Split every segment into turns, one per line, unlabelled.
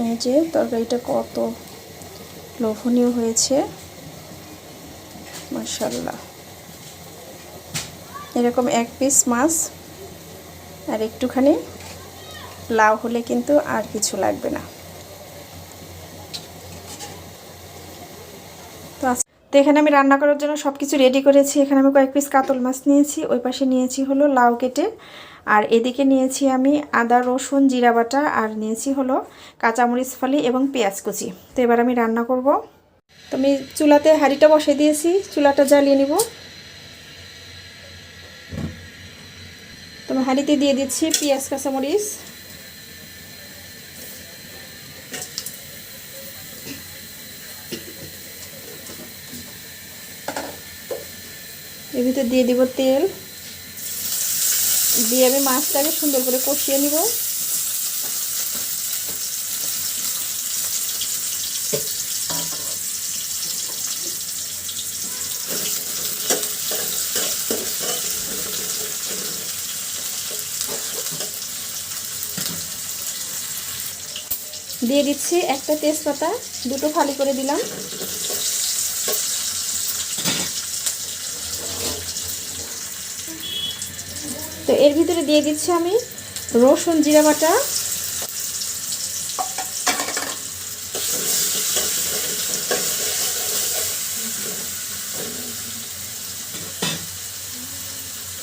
এই যে তরকারিটা কত লোভনীয় হয়েছে। মার্শাল্লাহ এরকম এক পিস মাছ আর একটুখানি লাউ হলে কিন্তু আর কিছু লাগবে না। তো তো এখানে আমি রান্না করার জন্য সব কিছু রেডি করেছি। এখানে আমি কয়েক পিস কাতল মাছ নিয়েছি। ওই পাশে নিয়েছি হলো লাউ কেটে আর এদিকে নিয়েছি আমি আদা, রসুন, জিরা বাটা, আর নিয়েছি হলো কাঁচামরিচ, ফালি এবং পেঁয়াজ কুচি। তো এবার আমি রান্না করব। তো আমি চুলাতে হাঁড়িটা বসিয়ে দিয়েছি, চুলাটা জ্বালিয়ে নিব। তো আমি হাঁড়িতে দিয়ে দিচ্ছি পেঁয়াজ, কাঁচামরিচ। এর ভিতর দিয়ে দিব তেল। দিয়ে আমি মাছটাকে সুন্দর করে কষিয়ে নিব। দিয়ে দিচ্ছি একটা তেজপাতা, দুটো ফালি করে দিলাম। তো এর ভিতরে দিয়ে দিচ্ছি আমি রসুন, জিরা বাটা।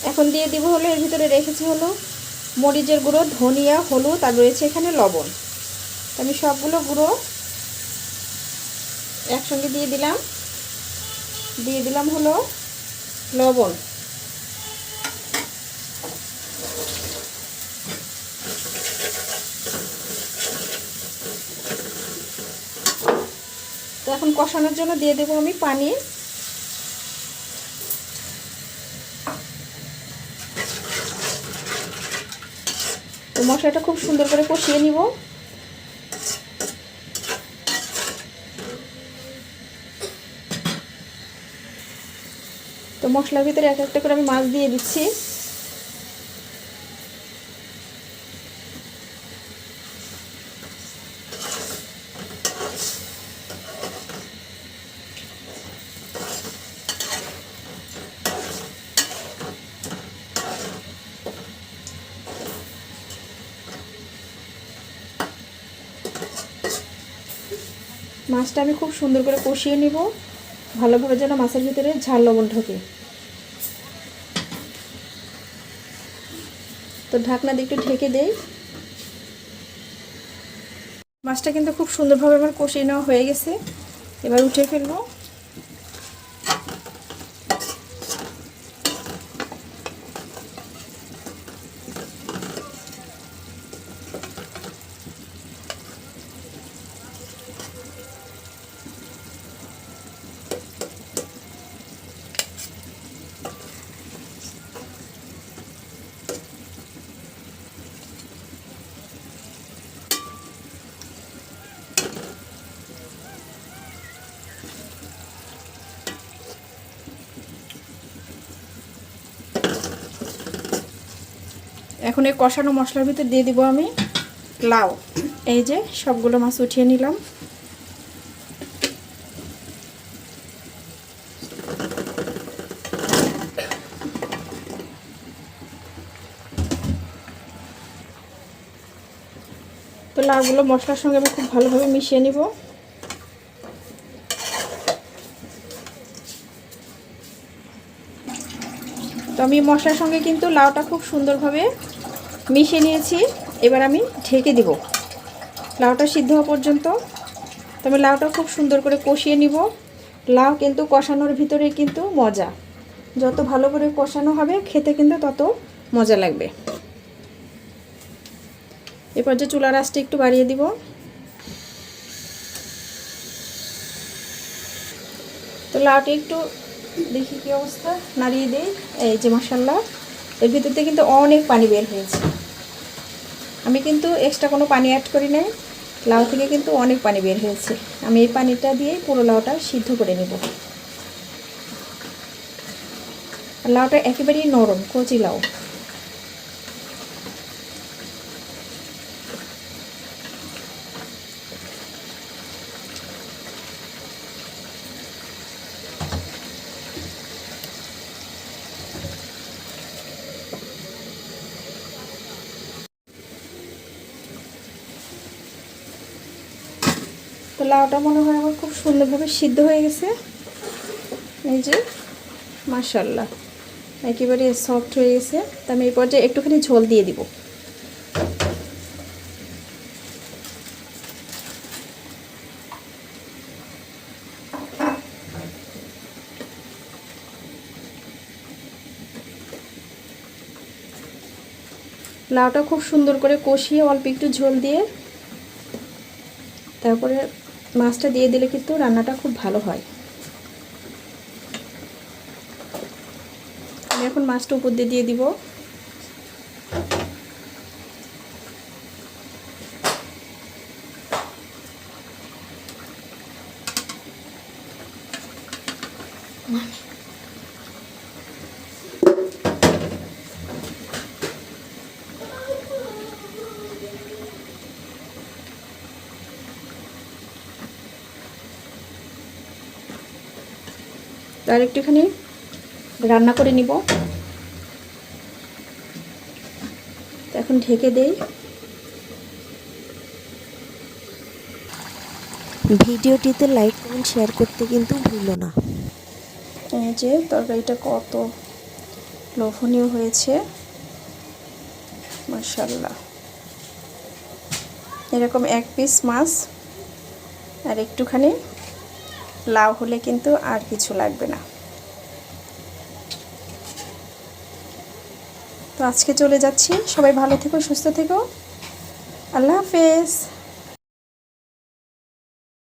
এখন দিয়ে দিব হলো, এর ভিতরে রেখেছি হলো মরিচের গুঁড়ো, ধনিয়া, হলুদ, আর রয়েছে এখানে লবণ। আমি সবগুলো গুঁড়ো একসঙ্গে দিয়ে দিলাম। দিয়ে দিলাম হলো লবণ। তো এখন কষানোর জন্য দিয়ে দেবো আমি পানি। তো মশলাটা খুব সুন্দর করে কষিয়ে নিব। তো মশলার ভিতরে এক একটা করে আমি মাছ দিয়ে দিচ্ছি। মাছটা আমি খুব সুন্দর করে কষিয়ে নিব। ভালোভাবে যেন মাছের ভিতরে ঝাল লবণ ঢোকে। তো ঢাকনা দিয়ে একটু ঢেকে দেই। মাছটা কিন্তু খুব সুন্দরভাবে আমার কষিয়ে নেওয়া হয়ে গেছে। এবার উঠে ফেলব। এখন এই কষানো মশলার ভিতরে দিয়ে দিব আমি লাউ। এই যে সবগুলো মাছ উঠিয়ে নিলাম। তো লাউগুলো মশলার সঙ্গে আমি খুব ভালোভাবে মিশিয়ে নিব। তো আমি মশলার সঙ্গে কিন্তু লাউটা খুব সুন্দরভাবে মিশিয়ে নিয়েছি। এবার আমি ঢেকে দিব। লাউটা সিদ্ধ হওয়া পর্যন্ত। তবে লাউটা খুব সুন্দর করে কষিয়ে নিব। লাউ কিন্তু কষানোর ভিতরে কিন্তু মজা। যত ভালো করে কষানো হবে, খেতে কিন্তু তত মজা লাগবে। এরপর যে চুলা রাসটা একটু বাড়িয়ে দিব। তো লাউটা একটু দেখি কি অবস্থা? নাড়িয়ে দিই। এই যে মশাল্লা এর ভিতর থেকে কিন্তু অনেক পানি বের হয়েছে। আমি কিন্তু এক্সট্রা কোনো পানি অ্যাড করি নাই। লাউ থেকে কিন্তু অনেক পানি বের হয়েছে। আমি এই পানিটা দিয়ে পুরো লাউটা সিদ্ধ করে নেব। লাউটা একেবারেই নরম, কচি লাউ। তো লাউটা মনে হয় আমার খুব সুন্দরভাবে সিদ্ধ হয়ে গেছে। এই যে মাশাল্লাহ একেবারে সফট হয়ে গেছে। তো আমি এই পর্যায়ে একটুখানি ঝোল দিয়ে দিব। লাউটা খুব সুন্দর করে কষিয়ে অল্প একটু ঝোল দিয়ে তারপরে মাছটা দিয়ে দিলে কিন্তু রান্নাটা খুব ভালো হয়। আমি এখন মাছটা উপর দিয়ে দিয়ে দিব। আর একটুখানি রান্না করে নিব। এখন ঢেকে দেই।
ভিডিওটিতে লাইক কমেন্ট শেয়ার করতে কিন্তু ভুলো না।
এই যে তরকারিটা কত লোভনীয় হয়েছে। মার্শাল্লাহ এরকম এক পিস মাছ আর একটুখানি লাউ হলে কিন্তু আর কিছু লাগবে না। তো আজকে চলে যাচ্ছি। সবাই ভালো থেকো, সুস্থ থেকো। আল্লাহ হাফেজ।